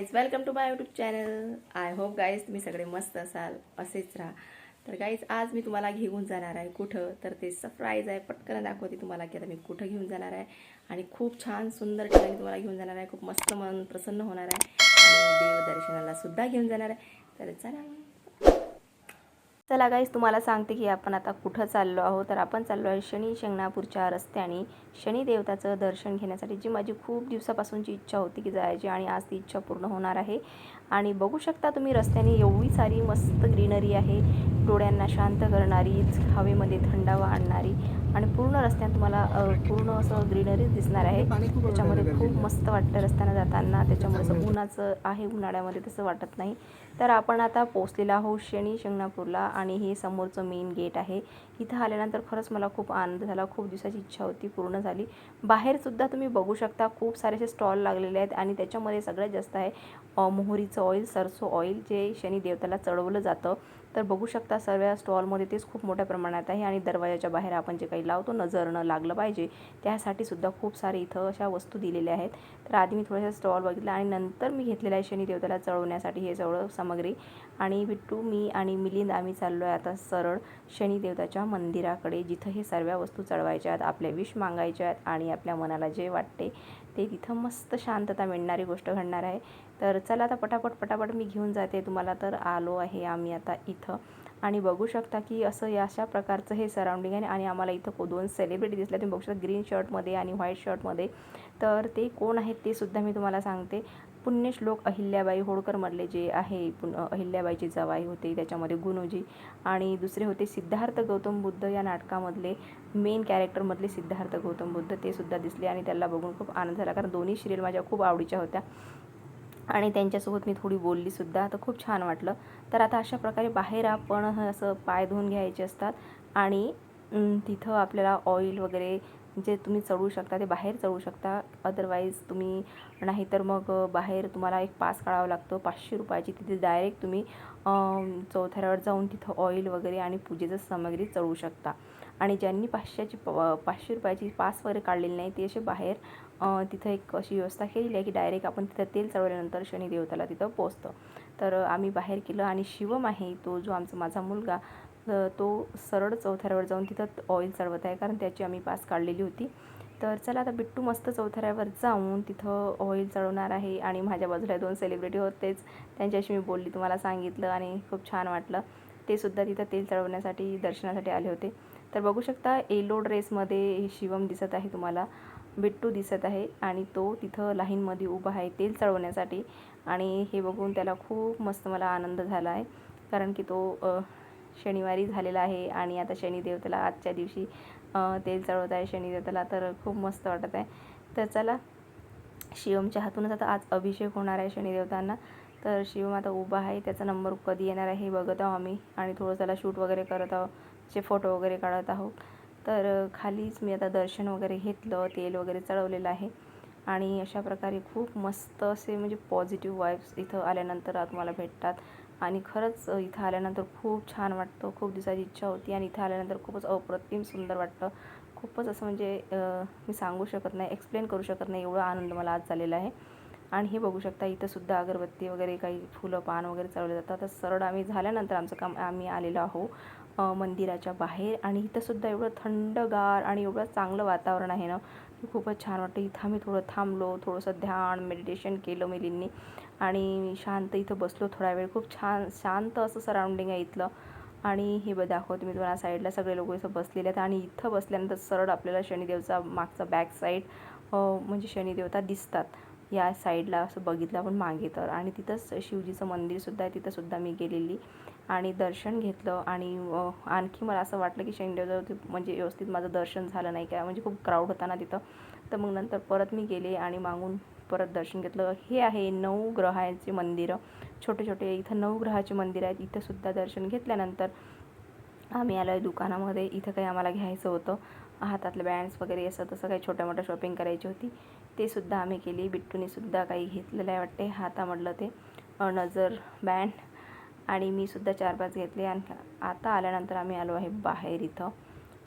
Guys welcome to my YouTube channel I hope guys तुम्ही सगळे मस्त असाल असेच राहा. तर गाईज आज मी तुम्हाला घेऊन जाणार आहे कुठं? तर ते सरप्राईज आहे पटकन दाखवते तुम्हाला की आता मी कुठं घेऊन जाणार आहे. आणि खूप छान सुंदर ठिकाणी तुम्हाला घेऊन जाणार आहे. खूप मस्त मन प्रसन्न होणार आहे. आणि देवदर्शनाला सुद्धा घेऊन जाणार आहे. तर चला. चला गाईज तुम्हाला सांगते की आपण आता कुठं चाललो आहोत. तर आपण चाललो आहे शनी शेंगणापूरच्या रस्त्याने. शनी देवताचं दर्शन घेण्यासाठी जी माझी खूप दिवसापासूनची इच्छा होती की जायची आणि आज ती इच्छा पूर्ण होणार आहे. आणि बघू शकता तुम्ही रस्त्याने एवढी सारी मस्त ग्रीनरी आहे. डोळ्यांना शांत करणारी हवेमध्ये थंडावा आणणारी. आणि पूर्ण रस्त्यात तुम्हाला पूर्ण असं ग्रीनरीच दिसणार आहे. त्याच्यामध्ये खूप मस्त वाटतं रस्त्यानं जाताना. त्याच्यामुळे असं उन्हाचं आहे उन्हाळ्यामध्ये तसं वाटत नाही. तर आपण आता पोचलेलो आहोत शनी शिंगणापूरला आणि हे समोरचं मेन गेट आहे. इथं आल्यानंतर खरंच मला खूप आनंद झाला. खूप दिवसाची इच्छा होती पूर्ण झाली. बाहेरसुद्धा तुम्ही बघू शकता खूप सारे असे स्टॉल लागलेले आहेत आणि त्याच्यामध्ये सगळ्यात जास्त आहे मोहरीचं ऑइल सरसो ऑइल जे शनी देवताला चढवलं जातं. तर बघू शकता सर्व स्टॉलमध्ये तेच खूप मोठ्या प्रमाणात आहे आणि दरवाजाच्या बाहेर आपण जे काही लावतो नजर न लागलं पाहिजे त्यासाठी सुद्धा खूप सारे इथं अशा वस्तू दिलेल्या आहेत. तर आधी मी थोड्याशा स्टॉल बघितला आणि नंतर मी घेतलेला आहे शनिदेवताला चढवण्यासाठी हे सगळं सामग्री. आणि बिट्टू मी आणि मिलिंद आम्ही चाललो आहे आता सरळ शनिदेवताच्या मंदिराकडे जिथं हे सर्व वस्तू चढवायच्या आहेत आपल्या विश मागायच्या आहेत आणि आपल्या मनाला जे वाटते ते तिथं मस्त शांतता मिळणारी गोष्ट घडणार आहे. तर चला आता पटापट पटापट मी घेऊन जाते तुम्हाला. तर आलो आहे आम्ही आता इथं. आणि बघू शकता की असं या अशा प्रकारचं हे सराउंडिंग आहे आणि आम्हाला इथं को दोन सेलिब्रिटी दिसल्या. तुम्ही बघू शकता ग्रीन शर्टमध्ये आणि व्हाईट शर्टमध्ये तर ते कोण आहेत ते सुद्धा मी तुम्हाला सांगते. पुण्यश्लोक अहिल्याबाई होळकरमधले जे आहे पुन अहिल्याबाईची जवाई होते त्याच्यामध्ये गुणोजी. आणि दुसरे होते सिद्धार्थ गौतम बुद्ध या नाटकामधले मेन कॅरेक्टरमधले सिद्धार्थ गौतम बुद्ध. ते सुद्धा दिसले आणि त्याला बघून खूप आनंद झाला. कारण दोन्ही सिरियल माझ्या खूप आवडीच्या होत्या. आणि त्यांच्यासोबत मी थोडी बोललीसुद्धा तर खूप छान वाटलं. तर आता अशा प्रकारे बाहेर आपण असं पाय धुवून घ्यायचे असतात आणि तिथं आपल्याला ऑइल वगैरे जे तुम्ही चढवू शकता ते बाहेर चढवू शकता. अदरवाईज तुम्ही नाहीतर मग बाहेर तुम्हाला एक पास काढावा लागतो. पाचशे रुपयाची तिथे डायरेक्ट तुम्ही चौथऱ्यावर जाऊन तिथं ऑइल वगैरे आणि पूजेचं सामग्री चढवू शकता. आणि ज्यांनी पाचशेची प पाचशे रुपयाची पास वगैरे काढलेली नाही ते असे बाहेर तिथं एक अशी व्यवस्था केलेली आहे की डायरेक्ट आपण तिथं तेल चढवल्यानंतर शनिदेवताला तिथं पोचतं तर आम्ही बाहेर केलं आणि शिवम आहे तो जो आमचा माझा मुलगा तो सरळ चौथऱ्यावर जाऊन तिथं ऑइल चढवत आहे कारण त्याची आम्ही पास काढलेली होती. तर चला आता बिट्टू मस्त चौथऱ्यावर जाऊन तिथं ऑइल चढवणार आहे आणि माझ्या बाजूला दोन सेलिब्रिटी होतेच. त्यांच्याशी मी बोलली तुम्हाला सांगितलं आणि खूप छान वाटलं. ते सुद्धा तिथं तेल चढवण्यासाठी दर्शनासाठी आले होते. तर बघू शकता येलो ड्रेसमध्ये शिवम दिसत आहे तुम्हाला. बिट्टू दिसत आहे आणि तो तिथं लाईनमध्ये उभा आहे तेल चढवण्यासाठी. आणि हे बघून त्याला खूप मस्त मला आनंद झाला आहे. कारण की तो शनिवारी झालेला आहे आणि आता शनिदेवतेला आजच्या दिवशी तेल चढवत आहे. शनिदेवताला तर खूप मस्त वाटत आहे. तर चला शिवमच्या हातूनच आता आज अभिषेक होणार आहे शनिदेवतांना. तर शिवम आता उभा आहे. त्याचा नंबर कधी येणार आहे हे बघत आहोत आम्ही. आणि थोडं त्याला शूट वगैरे करत आहोत. चे फोटो वगैरे काढत आहोत. तर खालीच मी आता दर्शन वगैरे घेतलं तेल वगैरे चढवलेलं आहे. आणि अशा प्रकारे खूप मस्त असे म्हणजे पॉझिटिव्ह वाईब्स इथं आल्यानंतर तुम्हाला भेटतात. आणि खरंच इथं आल्यानंतर खूप छान वाटतं. खूप दिवसाची इच्छा होती आणि इथं आल्यानंतर खूपच अप्रतिम सुंदर वाटतं. खूपच असं म्हणजे मी सांगू शकत नाही एक्सप्लेन करू शकत नाही. एवढा आनंद मला आज झालेला आहे. आणि हे बघू शकता इथंसुद्धा अगरबत्ती वगैरे काही फुलं पान वगैरे चढवले जातात. तर सरळ आम्ही झाल्यानंतर आमचं काम आम्ही आलेलो आहो मंदिराच्या बाहेर आणि इथंसुद्धा एवढं थंडगार आणि एवढं चांगलं वातावरण आहे ना खूपच छान वाटतं. इथं आम्ही थोडं थांबलो थोडंसं ध्यान मेडिटेशन केलं मिलींनी आणि शांत इथं बसलो थोडा वेळ. खूप छान शांत असं सराउंडिंग आहे इथलं. आणि हे बघ दाखवते मी तुम्हाला साईडला सगळे लोक इथं बसलेले आहेत आणि इथं बसल्यानंतर सरळ आपल्याला शनिदेवचा मागचा बॅक साईड म्हणजे शनिदेवता दिसतात. या साईडला असं बघितलं आपण मागे तर. आणि तिथंच शिवजीचं मंदिरसुद्धा आहे तिथंसुद्धा मी गेलेली. आणि दर्शन घेतलं आणि आणखी मला असं वाटलं की शनिदेवता म्हणजे व्यवस्थित माझं दर्शन झालं नाही काय म्हणजे खूप क्राऊड होता ना तिथं. तर मग नंतर परत मी गेले आणि मागून परत दर्शन घेतलं. हे आहे नऊ ग्रहांचे मंदिरं. छोटे छोटे इथं नऊ ग्रहाचे मंदिर आहेत. इथंसुद्धा दर्शन घेतल्यानंतर आम्ही आलो आहे दुकानामध्ये. इथं काही आम्हाला घ्यायचं होतं. हातातले बँड्स वगैरे असं तसं काही छोट्या मोठ्या शॉपिंग करायची होती. ते सुद्धा आम्ही केली. बिट्टूने सुद्धा काही घेतलेलं आहे वाटते. हातामधलं ते नजर बँड आणि मी सुद्धा चार पाच घेतले आणि आता आल्यानंतर आम्ही आलो आहे बाहेर इथं.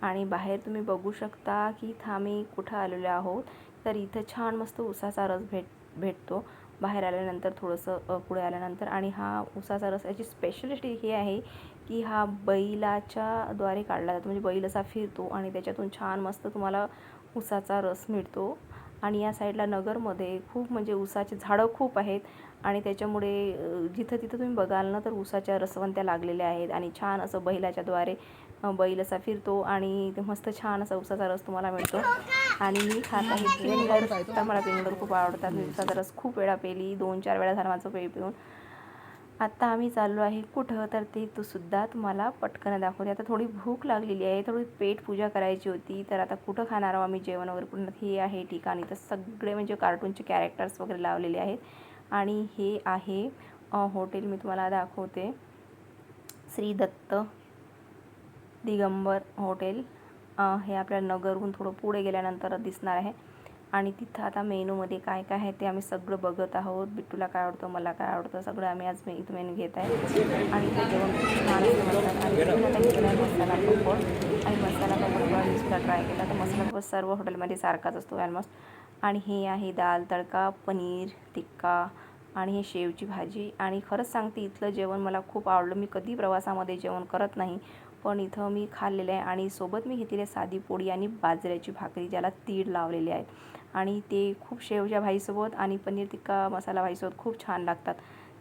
आणि बाहेर तुम्ही बघू शकता की इथं आम्ही कुठं आलेलो आहोत. तर इथं छान मस्त उसाचा रस भेट भेटतो. बाहेर आल्यानंतर थोडंसं पुढे आल्यानंतर. आणि हा उसाचा रस याची स्पेशलिटी ही आहे की हा बैलाच्या द्वारे काढला जातो. म्हणजे बैल असा फिरतो आणि त्याच्यातून छान मस्त तुम्हाला उसाचा रस मिळतो. आणि या साईडला नगरमध्ये खूप म्हणजे उसाची झाडं खूप आहेत आणि त्याच्यामुळे जिथं तिथं तुम्ही बघाल ना तर उसाच्या रसवंत्या लागलेल्या आहेत आणि छान असं बैलाच्या द्वारे अ, बैल असा फिरतो आणि ते मस्त छान असा उसाचा रस तुम्हाला मिळतो. आणि मी खात आहे तर मला विनेगर खूप आवडतात मी उसाचा रस खूप वेळा पेली दोन चार वेळा झाला माझं पे पिऊन आत्ता आम्ही चाललो आहे कुठं? तर ते तू सुद्धा तुम्हाला पटकन दाखवते. आता थोडी भूक लागलेली आहे थोडी पेट पूजा करायची होती. तर आता कुठं खाणार आहोत आम्ही जेवण वगैरे कुठं? हे आहे ठिकाणी. तर सगळे म्हणजे कार्टूनचे कॅरेक्टर्स वगैरे लावलेले आहेत. आणि हे आहे हॉटेल मी तुम्हाला दाखवते. श्री दत्त दिगंबर हॉटेल हे आपल्या नगरहून थोडं पुढे गेल्यानंतर दिसणार आहे. आणि तिथं आता मेनूमध्ये काय काय आहे ते आम्ही सगळं बघत आहोत. बिट्टूला काय आवडतं मला काय आवडतं सगळं आम्ही आज मे इथं मेनू घेत आहे. आणि ते जेवण खूप आणि मसाला पापड. आणि मसाला पापड पण सुद्धा ट्राय केला. तर मसाला पापड सर्व हॉटेलमध्ये सारखाच असतो ऑलमोस्ट आणि हे आहे दाल तडका पनीर टिक्का आणि हे शेवची भाजी. आणि खरंच सांगते इथलं जेवण मला खूप आवडलं. मी कधी प्रवासामध्ये जेवण करत नाही पण इथं मी खाल्लेलं आहे. आणि सोबत मी घेतलेली आहे साधी पोळी आणि बाजऱ्याची भाकरी ज्याला तीड लावलेली आहे आणि ते खूप शेवच्या भाजीसोबत आणि पनीर टिक्का मसाला भाजीसोबत खूप छान लागतात.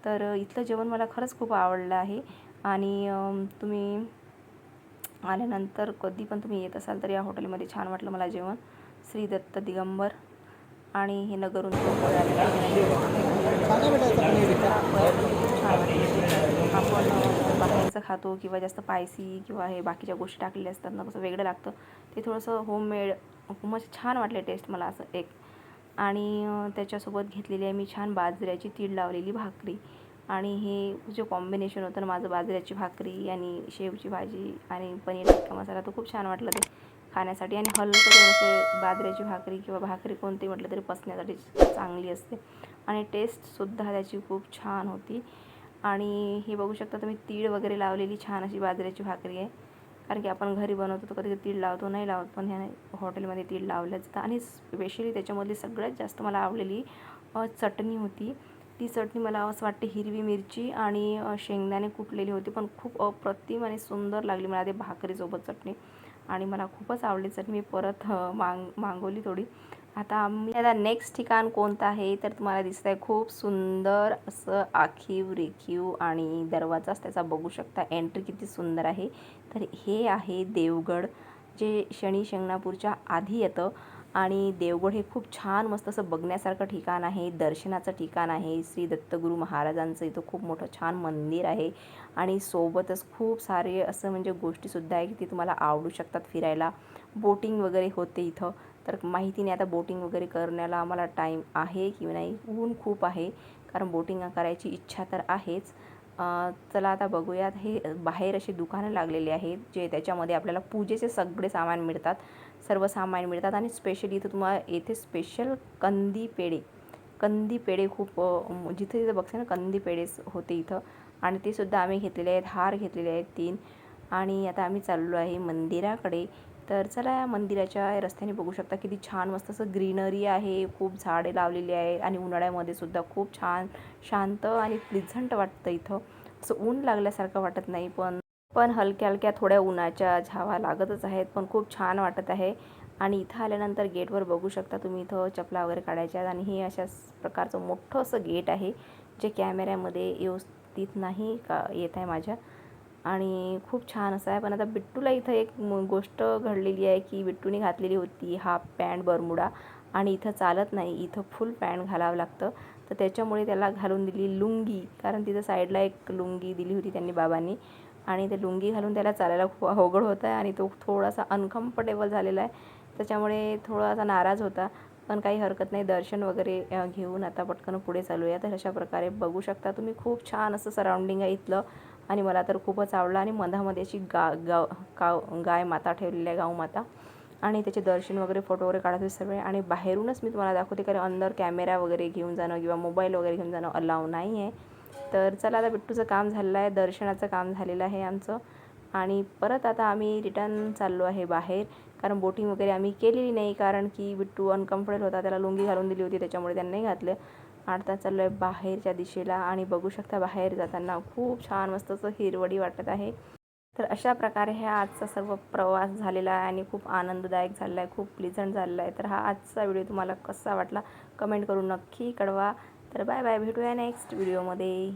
तर इथलं जेवण मला खरंच खूप आवडलं आहे. आणि तुम्ही आल्यानंतर कधी पण तुम्ही येत असाल तर या हॉटेलमध्ये छान वाटलं मला जेवण. श्री दत्त दिगंबर आणि हे नगरून खूप छान वाटतं आपण बाहेरचं खातो किंवा जास्त स्पायसी किंवा हे बाकीच्या गोष्टी टाकलेल्या असतात ना कसं वेगळं लागतं. ते थोडंसं होममेड मस्त छान वाटले टेस्ट मला असं एक. आणि त्याच्यासोबत घेतलेली आहे मी छान बाजऱ्याची तीळ लावलेली भाकरी. आणि हे जे कॉम्बिनेशन होतं ना माझं बाजऱ्याची भाकरी आणि शेवची भाजी आणि पनीर टिक्का मसाला तो खूप छान वाटलं ते खाण्यासाठी. आणि हलकं थोडंसं बाजऱ्याची भाकरी किंवा भाकरी कोणती म्हटलं तरी पसण्यासाठी चांगली असते. आणि टेस्टसुद्धा त्याची खूप छान होती. आणि हे बघू शकता तुम्ही तीळ वगैरे लावलेली छान अशी बाजऱ्याची भाकरी आहे. कारण की आपण घरी बनवतो तर कधी तीळ लावतो नाही लावत पण ह्या हॉटेलमध्ये तीळ लावलं जातं. आणि स्पेशली त्याच्यामधली सगळ्यात जास्त मला आवडलेली चटणी होती. ती चटणी मला असं वाटते हिरवी मिरची आणि शेंगदाणे कुटलेली होती पण खूप अप्रतिम आणि सुंदर लागली मला ते भाकरीसोबत चटणी. आणि मला खूपच आवडली चटणी. मी परत मांग माग मागवली थोडी. आता आम्ही आता नेक्स्ट ठिकाण कोणतं आहे? तर तुम्हाला दिसत आहे खूप सुंदर असं आखीव रेखीव आणि दरवाजाच त्याचा बघू शकता. एंट्री किती सुंदर आहे. तर हे आहे देवगड जे शनी शिंगणापूरच्या आधी येतं. आणि देवगड हे खूप छान मस्त असं बघण्यासारखं ठिकाण आहे. दर्शनाचं ठिकाण आहे. श्री दत्तगुरू महाराजांचं इथं खूप मोठं छान मंदिर आहे. आणि सोबतच खूप सारे असं म्हणजे गोष्टीसुद्धा आहे की ती तुम्हाला आवडू शकतात फिरायला. बोटिंग वगैरे होते इथं. तर माहिती नाही आता बोटिंग वगैरे करण्याला आम्हाला टाईम आहे की नाही? ऊन खूप आहे कारण बोटिंग करायची इच्छा तर आहेच. चला आता बघूयात. हे बाहेर असे दुकानं लागलेली आहेत जे त्याच्यामध्ये आपल्याला पूजेचे सगळे सामान मिळतात सर्व सामान मिळतात आणि स्पेशली इथं तुम्हाला येथे स्पेशल कंदी पेढे. कंदी पेढे खूप जिथे जिथं बघते ना कंदी पेढेच होते इथं. आणि ते सुद्धा आम्ही घेतलेले आहेत हार घेतलेले आहेत तीन. आणि आता आम्ही चाललो आहे मंदिराकडे. तर चला या मंदिराच्या रस्त्याने बघू शकता किती छान मस्त असं ग्रीनरी आहे खूप झाडे लावलेली आहे आणि उन्हाळ्यामध्ये सुद्धा खूप छान शांत आणि प्लिझंट वाटतं इथं. असं ऊन लागल्यासारखं वाटत नाही पण पण हलक्या हलक्या थोड्या उन्हाच्या झावा लागतच आहेत पण खूप छान वाटत आहे. आणि इथं आल्यानंतर गेटवर बघू शकता तुम्ही इथं चपला वगैरे काढायच्या आणि हे अशा प्रकारचं मोठं असं गेट आहे जे कॅमेऱ्यामध्ये व्यवस्थित नाही का येत आहे माझ्या. आणि खूप छान असं आहे. पण आता बिट्टूला इथं एक गोष्ट घडलेली आहे की बिट्टूने घातलेली होती हाफ पॅन्ट बरमुडा आणि इथं चालत नाही. इथं फुल पॅन्ट घालावं लागतं. तर त्याच्यामुळे त्याला घालून दिली लुंगी. कारण तिथं साईडला एक लुंगी दिली होती त्यांनी बाबांनी. आणि ते लुंगी घालून त्याला चालायला खूप अवघड होतं आहे आणि तो थोडासा अनकम्फर्टेबल झालेला आहे. त्याच्यामुळे थोडासा नाराज होता. पण काही हरकत नाही. दर्शन वगैरे घेऊन आता पटकन पुढे चालूया. तर अशा प्रकारे बघू शकता तुम्ही. खूप छान असं सराउंडिंग आहे इथलं. आणि मला तर खूपच आवडलं आणि मधामध्ये अशी गा गाव काव गाय माता ठेवलेली आहे गाव माता. आणि त्याचे दर्शन वगैरे फोटो वगैरे काढत होते सर्व आणि बाहेरूनच मी तुम्हाला दाखवते कारण अंदर कॅमेरा वगैरे घेऊन जाणं किंवा मोबाईल वगैरे घेऊन जाणं अलाव नाही आहे तर चला आता बिट्टूचं काम झालेलं आहे दर्शनाचं काम झालेलं आहे आमचं. आणि परत आता आम्ही रिटर्न चाललो आहे बाहेर. कारण बोटिंग वगैरे आम्ही केलेली नाही कारण की बिट्टू अनकम्फर्टेबल होता. त्याला लुंगी घालून दिली होती त्याच्यामुळे त्यांनी नाही घातलं. आता चाललो आहे बाहेरच्या दिशेला आणि बघू शकता बाहेर जाताना खूप छान मस्त असं हिरवडी वाटत आहे. तर अशा प्रकारे हा आजचा सर्व प्रवास झालेला आहे आणि खूप आनंददायक झालेला आहे खूप प्लिझंट झालेला आहे. तर हा आजचा व्हिडिओ तुम्हाला कसा वाटला? कमेंट करून नक्की कळवा. तर बाय बाय भेटूया नेक्स्ट व्हिडिओमध्ये